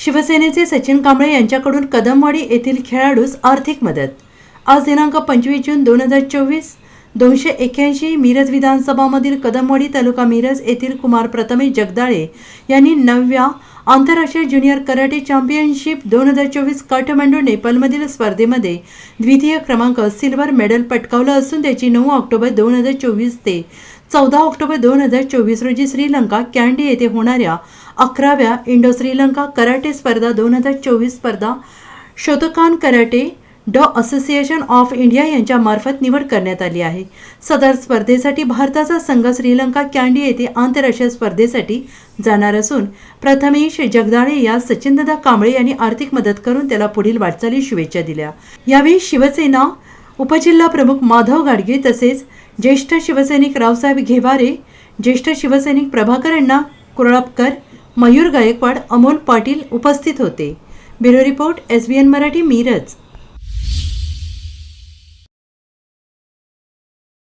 शिवसेनेचे सचिन कांबळे यांच्याकडून कदमवाडी येथील खेळाडूस आर्थिक मदत. आज दिनांक पंचवीस जून दोन हजार चोवीस दोनशे एक्याऐंशी मिरज विधानसभामधील कदमवाडी तालुका मिरज येथील कुमार प्रथमेश जगदाळे यांनी नवव्या आंतरराष्ट्रीय ज्युनियर कराटे चॅम्पियनशिप दोन हजार चोवीस काठमांडू नेपाळमधील स्पर्धेमध्ये द्वितीय क्रमांक सिल्वर मेडल पटकावलं असून त्याची नऊ ऑक्टोबर दोन हजार चोवीस ते चौदा ऑक्टोबर दोन हजार चोवीस रोजी श्रीलंका कॅन्डी येथे होणाऱ्या अकराव्या इंडो श्रीलंका कराटे स्पर्धा दोन हजार चोवीस स्पर्धा Shotokan karate do association of India यांच्यामार्फत निवड करण्यात आली आहे. सदर स्पर्धेसाठी भारताचा संघ श्रीलंका कॅन्डी येथे आंतरराष्ट्रीय स्पर्धेसाठी जाणार असून प्रथमेश जगदाळे या सचिनदादा कांबळे यांनी आर्थिक मदत करून त्याला पुढील वाटचाली शुभेच्छा दिल्या. यावेळी शिवसेना उपजिल्हा प्रमुख माधव गाडगे तसेच ज्येष्ठ शिवसैनिक रावसाहेब घेवारे ज्येष्ठ शिवसैनिक प्रभाकर अण्णा कुरळपकर मयूर गायकवाड अमोल पाटील उपस्थित होते. Bureau report S B N Marathi Miraj.